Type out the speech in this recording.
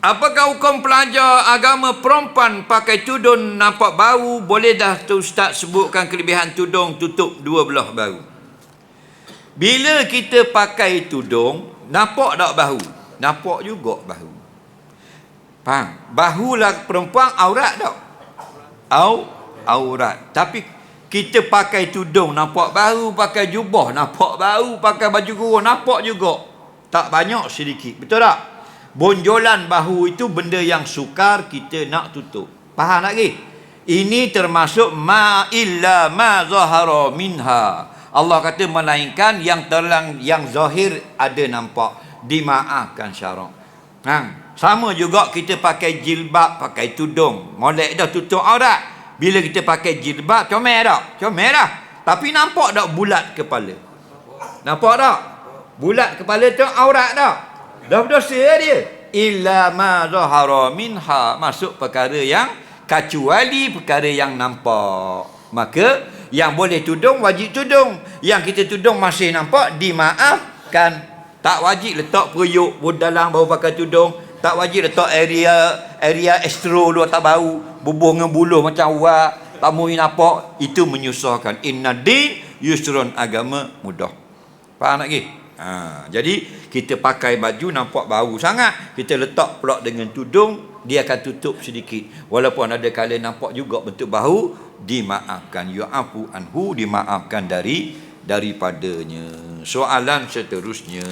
Apakah hukum pelajar agama perempuan pakai tudung nampak bau? Boleh dah tu Ustaz sebutkan kelebihan tudung tutup dua belah bahu. Bila kita pakai tudung, nampak tak bahu? Nampak juga bahu. Faham? Bahu lah perempuan aurat tak? Au, aurat. Tapi kita pakai tudung nampak bahu, pakai jubah nampak bahu, pakai baju kurung nampak juga. Tak banyak sedikit. Betul tak? Bonjolan bahu itu benda yang sukar kita nak tutup. Faham lagi? Ini termasuk ma illa ma zahara minha. Allah kata melainkan yang terlang yang zahir ada nampak dimaafkan syarak. Ha, sama juga kita pakai jilbab, pakai tudung. Molek dah tutup aurat. Bila kita pakai jilbab, comel tak? Comel dah. Tapi nampak tak bulat kepala? Nampak tak? Bulat kepala tu aurat tak? Dah berdosa dia. Illa ma zahara minha. Masuk perkara yang kecuali perkara yang nampak. Maka yang boleh tudung wajib tudung. Yang kita tudung masih nampak dimaafkan. Tak wajib letak periuk dalam baru pakai tudung. Tak wajib letak area area estro lu tak bau. Bubuh dengan buluh macam awak. Tak mau nampak. Itu menyusahkan. Inna din yusrun agama mudah. Faham tak lagi? Ha, jadi kita pakai baju nampak bau sangat. Kita letak pula dengan tudung, dia akan tutup sedikit. Walaupun ada kala nampak juga bentuk bahu, dimaafkan. Yu'afu anhu, dimaafkan dari daripadanya. Soalan seterusnya.